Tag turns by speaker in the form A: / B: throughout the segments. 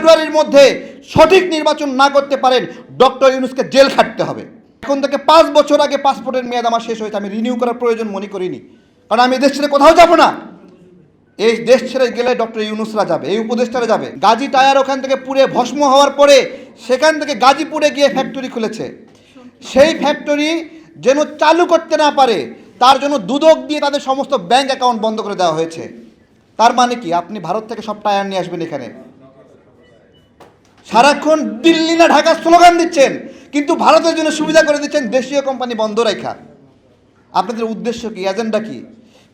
A: ফেব্রুয়ারির মধ্যে সঠিক নির্বাচন না করতে পারেন ডক্টর ইউনুসকে জেল খাটতে হবে। এখন থেকে পাঁচ বছর আগে পাসপোর্টের মেয়াদ আমার শেষ হয়েছে, আমি রিনিউ করার প্রয়োজন মনে করিনি। কারণ আমি দেশ ছেড়ে কোথাও যাব না। এই দেশ ছেড়ে গেলে ডক্টর ইউনুসরা যাবে, এই উপদেষ্টারা যাবে। গাজী টায়ার ওখান থেকে পুড়ে ভস্ম হওয়ার পরে সেখান থেকে গাজীপুরে গিয়ে ফ্যাক্টরি খুলেছে। সেই ফ্যাক্টরি যেন চালু করতে না পারে, তার জন্য দুদক দিয়ে তাদের সমস্ত ব্যাংক অ্যাকাউন্ট বন্ধ করে দেওয়া হয়েছে। তার মানে কি? আপনি ভারত থেকে সব টায়ার নিয়ে আসবেন এখানে। সারাক্ষণ দিল্লি না ঢাকা স্লোগান দিচ্ছেন, কিন্তু ভারতের জন্য সুবিধা করে দিচ্ছেন দেশীয় কোম্পানি বন্ধ রেখা আপনাদের উদ্দেশ্য কি এজেন্ডা কি?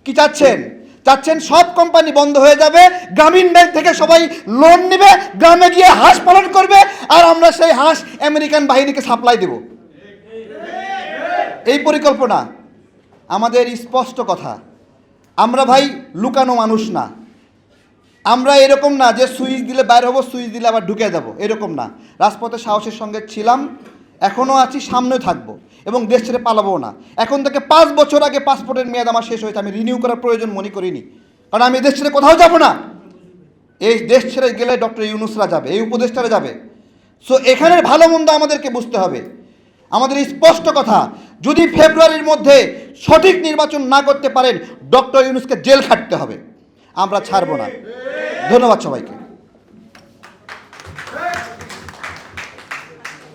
A: কি চাচ্ছেন? চাচ্ছেন সব কোম্পানি বন্ধ হয়ে যাবে, গ্রামীণ ব্যাংক থেকে সবাই লোন নেবে, গ্রামে গিয়ে হাঁস পালন করবে, আর আমরা সেই হাঁস আমেরিকান বাহিনীকে সাপ্লাই দেব। এই পরিকল্পনা আমাদের স্পষ্ট কথা। আমরা ভাই লুকানো মানুষ না। আমরা এরকম না যে সুইচ দিলে বাইর হব, সুইচ দিলে আবার ঢুকে যাব এরকম না। রাজপথে সাহসের সঙ্গে ছিলাম এখনও আছি সামনেও থাকব এবং দেশ ছেড়ে পালাবো না। এখন থেকে পাঁচ বছর আগে পাসপোর্টের মেয়াদ আমার শেষ হয়েছে, আমি রিনিউ করার প্রয়োজন মনে করিনি। কারণ আমি দেশ ছেড়ে কোথাও যাব না। এই দেশ ছেড়ে গেলে ডক্টর ইউনুসরা যাবে, এই উপদেষ্টারা যাবে। সো এখানের ভালো মন্দ আমাদেরকে বুঝতে হবে। আমাদের স্পষ্ট কথা, যদি ফেব্রুয়ারির মধ্যে সঠিক নির্বাচন না করতে পারেন, ডক্টর ইউনুসকে জেল খাটতে হবে। আমরা ছাড়বো না। ধন্যবাদ সবাইকে।